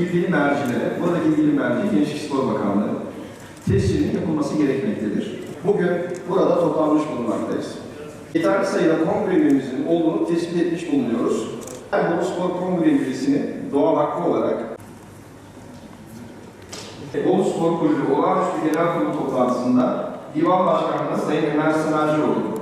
ilgili mercilere, buradaki ilgili merci Gençlik Spor Bakanlığı tescilinin yapılması gerekmektedir. Bugün burada toplanmış bulunmaktayız. Yeterli sayıda kongre olduğunu tespit etmiş bulunuyoruz. Her Bolu Spor Kongre doğal hakkı olarak Bolu Spor Kulübü olağanüstü genel kurulu toplantısında Divan Başkanlığı Sayın Ömer Sınarcıoğlu,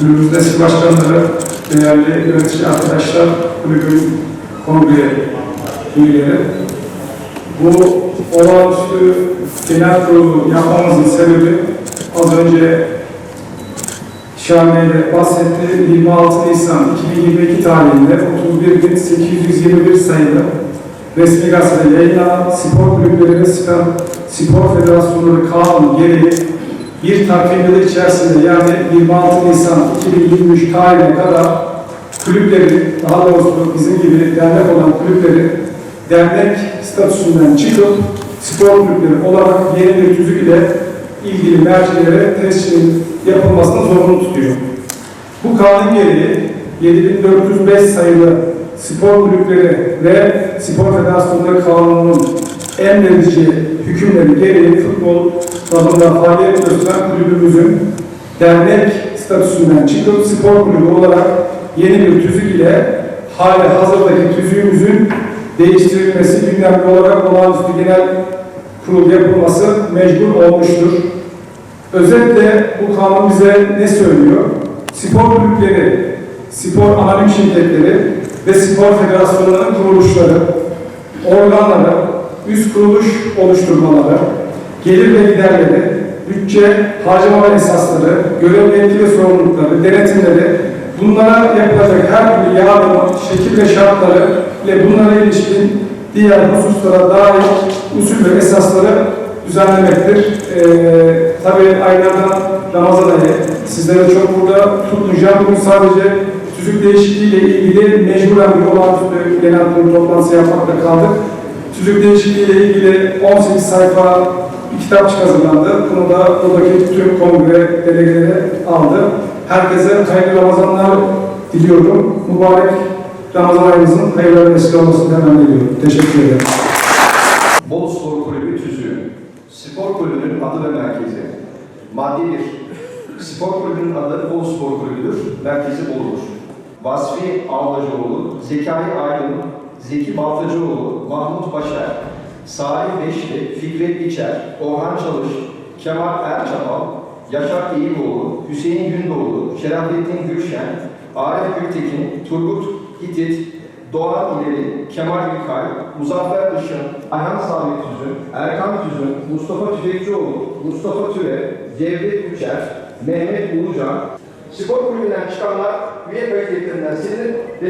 Kulübümüzde eski başkanları, değerli yönetici arkadaşlar, kulübün kongre üyeleri. Bu olağanüstü genel kurulu yapmamızın sebebi az önce Şahane'de bahsetti. 26 Nisan 2022 tarihinde 31.821 sayılı resmi gazetede yayınlanan spor kulüpleri ve spor federasyonları kanunu gereği bir takvim yılı içerisinde yani 26 Nisan 2023 tarihine kadar kulüpleri, daha doğrusu bizim gibi dernek olan kulüpleri dernek statüsünden çıkıp spor kulüpleri olarak yeni bir tüzük ile ilgili mercilere tescilin yapılmasını zorunlu tutuyor. Bu kanun gereği 7405 sayılı spor kulüpleri ve spor federasyonları kanununun emredici hükümleri gereği futbol dalında faaliyet gösteren kulübümüzün dernek statüsünden çıkıp spor kulübü olarak yeni bir tüzük ile hali hazırdaki tüzüğümüzün değiştirilmesi gündemli olarak olağanüstü genel kurul yapılması mecbur olmuştur. Özetle bu kanun bize ne söylüyor? Spor kulüpleri, spor anonim şirketleri ve spor federasyonlarının kuruluşları, organları, üst kuruluş oluşturmaları, gelir ve giderleri, bütçe, harcama ve esasları, görev yetki ve sorumlulukları, denetimleri, bunlara yapılacak her türlü yardım, şekil ve şartları ile bunlara ilişkin diğer hususlara dair usul ve esasları düzenlemektir. Ee, Tabi aylardan Ramazan ayı, sizlere çok burada tutmayacağım. Bugün sadece tüzük değişikliği ile ilgili mecburen bir genel kurulu toplantısı yapmakta kaldık. Tüzük değişikliği ile ilgili 18 sayfa bir kitapçık hazırlandı. Bunu da buradaki tüm kongre delegeleri aldı. Herkese hayırlı Ramazanlar diliyorum. Mübarek Ramazan ayımızın hayırlı vesile olmasını temenni ediyorum. Teşekkür ederim. Bolu Spor Kulübü tüzüğü, spor kulübünün adı ve merkezi. Maddi bir, spor kulübünün adı Bolu Spor Kulübü'dür, merkezi Bolu'dur. Vasfi Avlacıoğlu, Zekai Aydın, Zeki Baltacıoğlu, Mahmut Başar, Salih Beşli, Fikret İçer, Orhan Çalış, Kemal Erçapal, Yaşar İyiboğlu, Hüseyin Gündoğdu, Şerafettin Gülşen, Arif Gültekin, Turgut İtit, Doğan İleri, Kemal İlkay, Muzaffer Işın, Ayhan Sami Tüzün, Erkan Tüzün, Mustafa Tüfekçioğlu, Mustafa Türe, Cevdet Üçer, Mehmet Ulucan, spor kulübünden çıkanlar üye kayıtlarından silinip ve